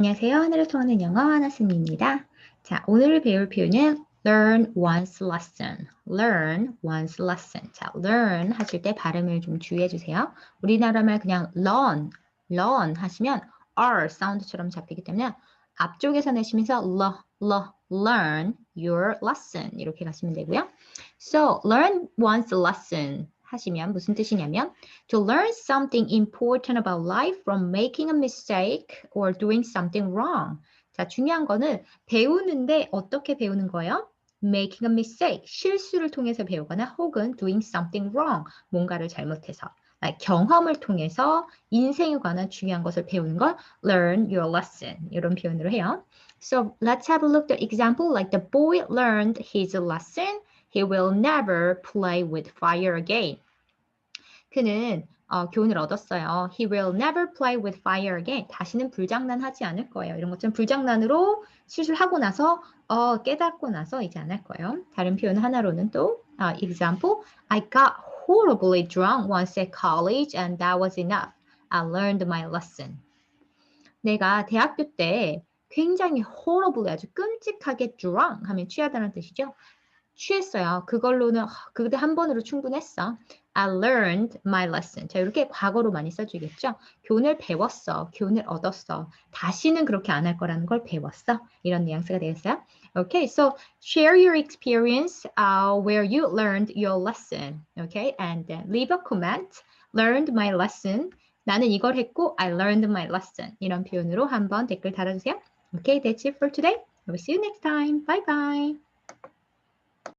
안녕하세요. 하늘을 통하는 영어 하나쌤입니다. 자, 오늘 배울 표현은 learn one's lesson. learn one's lesson. 자, learn 하실 때 발음을 좀 주의해 주세요. 우리나라 말 그냥 learn, learn 하시면 r 사운드처럼 잡히기 때문에 앞쪽에서 내쉬면서 l, l, learn your lesson 이렇게 가시면 되고요. So, learn one's lesson 하시면 무슨 뜻이냐면 to learn something important about life from making a mistake or doing something wrong. 자, 중요한 거는 배우는데 어떻게 배우는 거예요? making a mistake, 실수를 통해서 배우거나 혹은 doing something wrong, 뭔가를 잘못해서. 경험을 통해서 인생에 관한 중요한 것을 배우는 걸 learn your lesson 이런 표현으로 해요. So let's have a look at example like the boy learned his lesson. He will never play with fire again. 그는 어, 교훈을 얻었어요. He will never play with fire again. 다시는 불장난하지 않을 거예요. 이런 것처럼 불장난으로 실수하고 나서 어, 깨닫고 나서 이제 안 할 거예요. 다른 표현 하나로는 또 어, example, I got horribly drunk once at college and that was enough. I learned my lesson. 내가 대학교 때 굉장히 horribly 아주 끔찍하게 drunk 하면 취하다는 뜻이죠. 취했어요. 그걸로는 그때 한 번으로 충분했어. I learned my lesson. 자, 이렇게 과거로 많이 써주겠죠. 교훈을 배웠어. 교훈을 얻었어. 다시는 그렇게 안 할 거라는 걸 배웠어. 이런 뉘앙스가 되겠어요. Okay, so share your experience uh, where you learned your lesson. Okay, and then leave a comment. Learned my lesson. 나는 이걸 했고 I learned my lesson. 이런 표현으로 한번 댓글 달아주세요. Okay, that's it for today. I will see you next time. Bye bye.